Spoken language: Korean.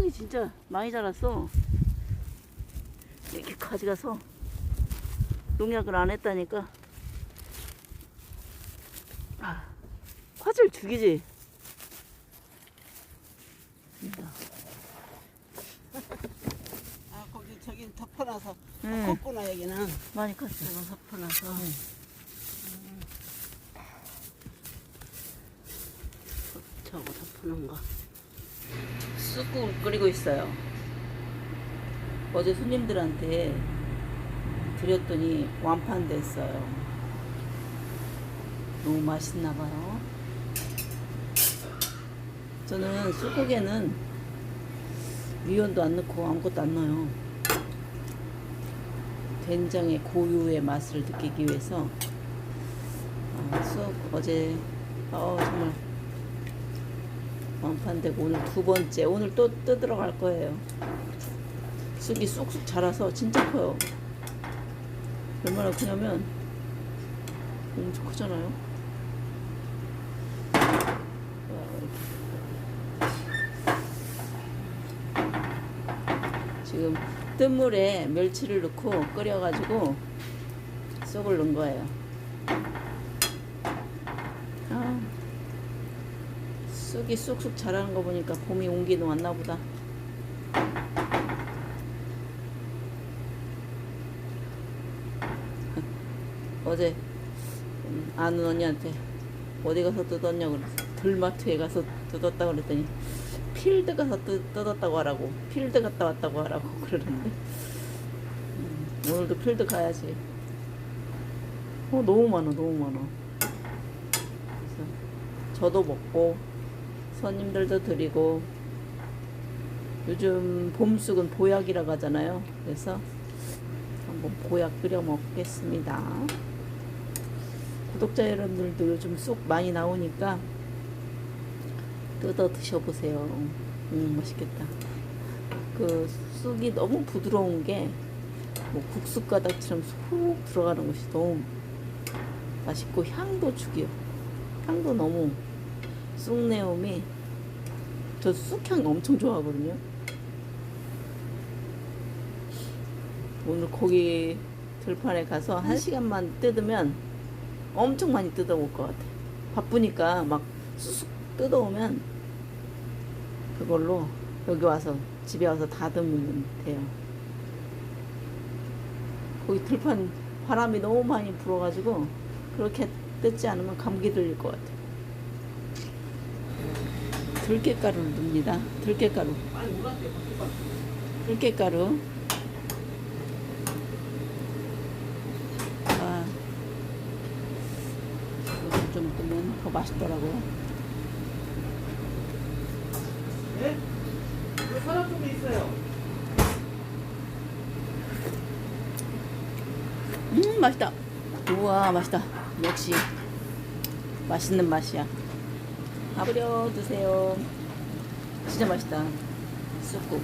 쑥이 진짜 많이 자랐어. 이렇게 가져가서 농약을 안 했다니까. 아, 화질 죽이지. 진짜. 아 거기 저기 덮어놔서 응. 컸구나 여기는 많이 컸어. 저거 덮어놔서 저거 덮어놓은 거. 쑥국을 끓이고 있어요. 어제 손님들한테 드렸더니 완판됐어요. 너무 맛있나 봐요. 저는 쑥국에는 미원도 안 넣고 아무것도 안 넣어요. 된장의 고유의 맛을 느끼기 위해서 아, 쑥 어제 어 정말 완판되고 오늘 두 번째 오늘 또 뜯으러 갈 거예요. 쑥이 쑥쑥 자라서 진짜 커요. 얼마나 크냐면 엄청 크잖아요. 지금 뜬 물에 멸치를 넣고 끓여가지고 쑥을 넣은 거예요. 아. 쑥이 쑥쑥 자라는 거 보니까 봄이 온기는 왔나 보다. 어제 음, 아는 언니한테 어디 가서 뜯었냐 그랬어. 들마트에 가서 뜯었다 그랬더니 필드 가서 뜯, 뜯었다고 하라고. 필드 갔다 왔다고 하라고 그러는데 음, 오늘도 필드 가야지. 어 너무 많아 너무 많아. 그래서 저도 먹고 손님들도 드리고 요즘 봄쑥은 보약이라고 하잖아요. 그래서 한번 보약 끓여 먹겠습니다. 구독자 여러분들도 요즘 쑥 많이 나오니까 뜯어 드셔보세요. 음, 맛있겠다. 그 쑥이 너무 부드러운 게 뭐 국수 가닥처럼 쏙 들어가는 것이 너무 맛있고 향도 죽여. 향도 너무 쑥내음이 저 쑥향 엄청 좋아하거든요. 오늘 거기 들판에 가서 한 시간만 뜯으면 엄청 많이 뜯어올 것 같아. 바쁘니까 막 쑥쑥 뜯어오면 그걸로 여기 와서 집에 와서 다듬으면 돼요. 거기 들판 바람이 너무 많이 불어가지고 그렇게 뜯지 않으면 감기 들릴 것 같아. 들깨가루를 넣습니다. 들깨가루. 들깨가루. 아, 이거 좀 뜨면 더 맛있더라고요. 네? 그 사람 쪽에 있어요. 음, 맛있다. 우와, 맛있다. 역시 맛있는 맛이야. 밥 끓여 드세요. 진짜 맛있다. 쑥국.